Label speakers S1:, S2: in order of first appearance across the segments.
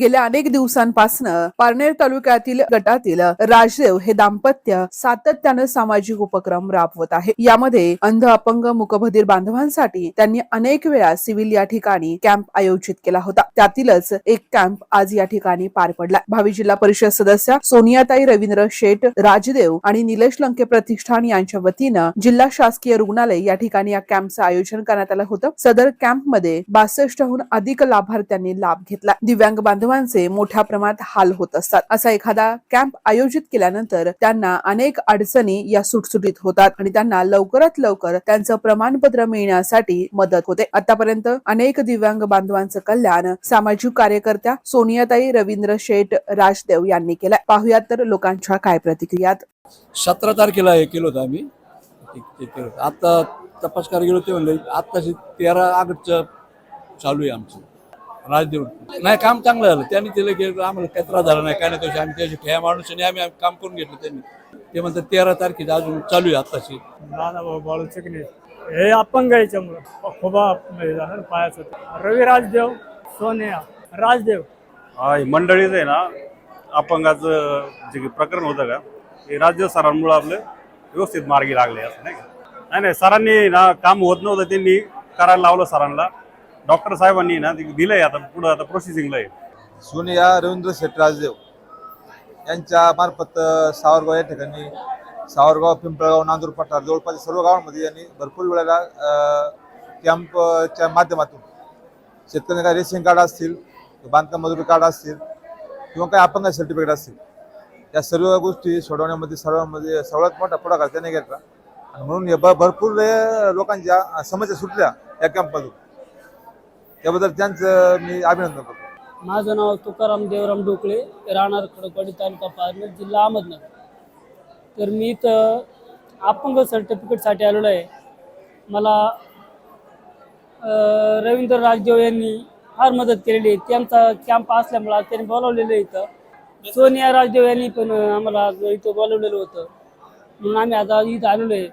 S1: गेल्या अनेक दिवसांपासून पारनेर तालुक्यातील गटातील राजदेव हे दाम्पत्य सातत्यानं सामाजिक उपक्रम राबवत आहे. यामध्ये अंध अपंग मुकबधीर बांधवांसाठी त्यांनी अनेक वेळा सिव्हिल या ठिकाणी कॅम्प आयोजित केला होता. त्यातीलच एक कॅम्प आज या ठिकाणी पार पडला. भावी जिल्हा परिषद सदस्या सोनियाताई रवींद्र शेठ राजदेव आणि निलेश लंके प्रतिष्ठान यांच्या वतीनं जिल्हा शासकीय रुग्णालय या ठिकाणी या कॅम्पचं आयोजन करण्यात आलं होतं. सदर कॅम्पमध्ये बासष्टहून अधिक लाभार्थ्यांनी लाभ घेतला. दिव्यांग बांधव बांधवांचे मोठ्या प्रमाणात हाल होत असतात. असा एखादा कॅम्प आयोजित केल्यानंतर त्यांना अनेक अडचणी या सुटसुटीत होतात आणि त्यांना लवकरात लवकर त्यांचं प्रमाणपत्र मिळण्यासाठी मदत होते. आतापर्यंत अनेक दिव्यांग बांधवांचं कल्याण सामाजिक कार्यकर्त्या सोनियाताई रवींद्र शेठ राजदेव यांनी केलं पाहुयात तर लोकांच्या काय प्रतिक्रियात.
S2: सतरा तारखेला हे केलं होतं आम्ही. आता तपास करायला गेलो ते म्हणले आत्ताशी तेरा ऑगस्टचं चालू आहे आमचं. राजदेव नाही काम चांगलं झालं. त्यांनी तिला केलं आम्हाला काही त्रास झाला नाही. काय नाही तशी आम्ही त्याची ठ्या माणूस आणि आम्ही आम्ही काम करून घेतलं त्यांनी. ते म्हणतात तेरा तारखेचं अजून चालू आहे आत्ताशी
S3: भाऊ बाळू चिकणे हे अपंग याच्यामुळं. खूप पायाचं. रवी राजदेव सोनिया. राजदेव.
S4: हा ही मंडळीच आहे ना अपंगाचं जे प्रकरण होतं का ते राज्य सरांमुळे आपलं व्यवस्थित मार्गी लागले असं नाही का? नाही नाही सरांनी ना काम होत नव्हतं त्यांनी करायला लावलं सरांना. डॉक्टर साहेबांनी ना दिलंय आता पुढं आता प्रोसेसिंगला आहे.
S5: सोनिया रवींद्र शेठ राजदेव यांच्या मार्फत सावरगाव या ठिकाणी सावरगाव पिंपळगाव नांदूर पठार जवळपास सर्व गावांमध्ये यांनी भरपूर वेळेला कॅम्पच्या माध्यमातून शेतकऱ्यांना काही रेशन कार्ड असतील बांधकाम मजुरी कार्ड असतील किंवा काही अपंग सर्टिफिकेट असतील या सर्व गोष्टी सोडवण्यामध्ये सर्वांमध्ये सर्वात मोठा पुढाकार त्याने घेतला. आणि म्हणून हे भरपूर लोकांच्या समस्या सुटल्या या कॅम्पमधून त्याबद्दल त्यांचं मी अभिनंदन करतो.
S6: माझं नाव तुकाराम देवराम डोकळे राहणार खडकवाडी तालुका पारनेर जिल्हा अहमदनगर. तर मी इथं अपंग सर्टिफिकेटसाठी आलेलो आहे. मला रवींद्र राजदेव यांनी फार मदत केलेली आहे. त्यांचा कॅम्प असल्यामुळं त्यांनी बोलावलेलं इथं. सोनिया राजदेव यांनी पण आम्हाला इथं बोलावलेलं होतं. म्हणून आम्ही आता इथं आलेलो आहे.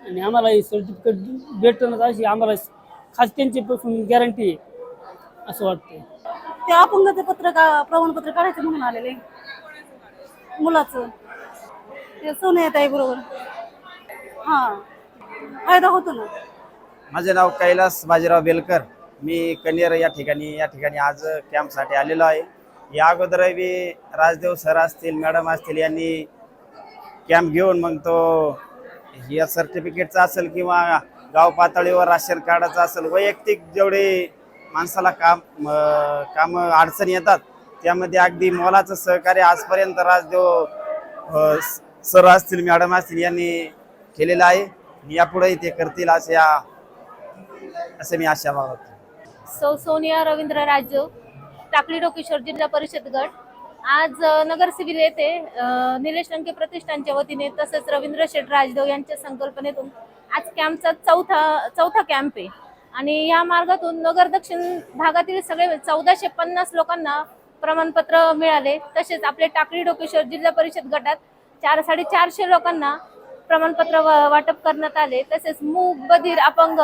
S6: आणि आम्हाला हे सर्टिफिकेट भेटणं अशी आम्हाला खास त्यांच्यापासून गॅरंटी आहे असं वाटतं
S7: ते अपंगाचं पत्र का प्रमाणपत्र काढायचं म्हणून आलेले. मुलाचं. ते सोन्यात आहे बरोबर. हां. फायदा होतो ना?
S8: माझे नाव कैलास बाजीराव बेलकर. मी कन्हेर या ठिकाणी या ठिकाणी आज कॅम्पसाठी आलेलो आहे. या अगोदर बी राजदेव सर असतील मॅडम असतील यांनी कॅम्प घेऊन मग तो या सर्टिफिकेटचा असेल किंवा गाव पातळीवर राशन कार्डाचं असेल वैयक्तिक जेवढे माणसाला काम काम अडचणी येतात त्यामध्ये अगदी मोलाचं सहकार्य आजपर्यंत राजदेव सर असतील मॅडम असतील यांनी केलेलं आहे. यापुढेही ते करतील असे या असे मी आशा बाळगतो.
S9: सौ सोनिया रवींद्र राजू टाकळी डोकेश्वर जिल्हा परिषद गट. आज नगर सिव्हिल येथे निलेश लंके प्रतिष्ठानच्या वतीने तसेच रवींद्र शेठ राजदेव यांच्या संकल्पनेतून आज कॅम्पचा चौथा चौथा कॅम्प आहे. आणि या मार्गातून नगर दक्षिण भागातील सगळे चौदाशे पन्नास लोकांना प्रमाणपत्र मिळाले. तसेच आपले टाकळी डोकेश्वर जिल्हा परिषद गटात चार साडेचारशे लोकांना प्रमाणपत्र वा- वाटप करण्यात आले. तसेच मूग बधीर अपंग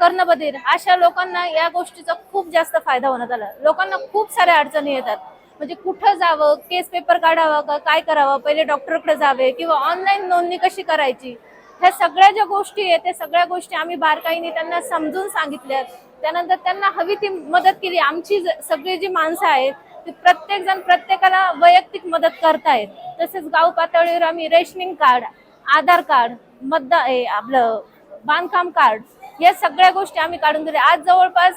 S9: कर्णबधीर अशा लोकांना या गोष्टीचा खूप जास्त फायदा होण्यात आला. लोकांना खूप साऱ्या अडचणी येतात. म्हणजे कुठं जावं केस पेपर काढावा का काय करावं पहिले डॉक्टरकडे जावे किंवा ऑनलाईन नोंदणी कशी करायची? ह्या सगळ्या ज्या गोष्टी आहेत त्या सगळ्या गोष्टी आम्ही बारकाईने त्यांना समजून सांगितल्यात. त्यानंतर त्यांना हवी ती मदत केली. आमची ज- सगळी जी माणसं आहेत ती प्रत्येक जण प्रत्येकाला वैयक्तिक मदत करतायत. तसेच गाव पातळीवर आम्ही रेशनिंग कार्ड आधार कार्ड मतदा आपलं बांधकाम कार्ड या सगळ्या गोष्टी आम्ही काढून दिल्या. आज जवळपास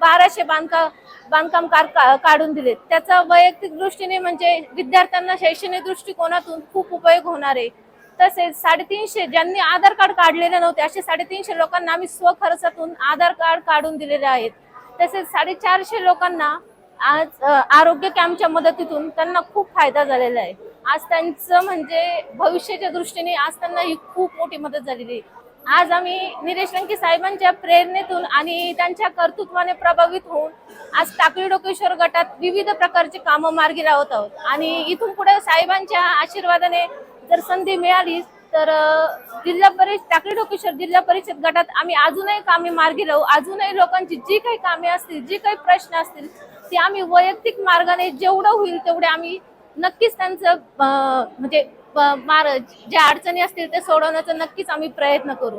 S9: बाराशे बांधकाम बांधकाम कार्ड का- काढून दिले त्याचा वैयक्तिक दृष्टीने म्हणजे विद्यार्थ्यांना शैक्षणिक दृष्टिकोनातून खूप उपयोग होणार आहे. तसेच साडेतीनशे ज्यांनी आधार कार्ड काढलेले नव्हते असे साडेतीनशे लोकांना आम्ही स्वखर्चातून आधार कार्ड काढून दिलेले आहेत. तसेच साडेचारशे लोकांना आज आरोग्य कॅम्पच्या मदतीतून त्यांना खूप फायदा झालेला आहे. आज त्यांचं म्हणजे भविष्याच्या दृष्टीने आज त्यांना ही खूप मोठी मदत झालेली आहे. आज आम्ही निलेश लंकी साहेबांच्या प्रेरणेतून आणि त्यांच्या कर्तृत्वाने प्रभावित होऊन आज टाकळी डोकेश्वर गटात विविध प्रकारची कामं मार्गी लावत आहोत. आणि इथून पुढे साहेबांच्या आशीर्वादाने जर संधी मिळाली तर जिल्हा परिषद टाकळी टोकेश्वर जिल्हा परिषद गटात आम्ही अजूनही कामे मार्गी लावू अजूनही लोकांची जी काही कामे असतील जी काही प्रश्न असतील ते आम्ही वैयक्तिक मार्गाने जेवढं होईल तेवढे आम्ही नक्कीच त्यांचं म्हणजे मार ज्या अडचणी असतील ते सोडवण्याचा नक्कीच आम्ही प्रयत्न करू.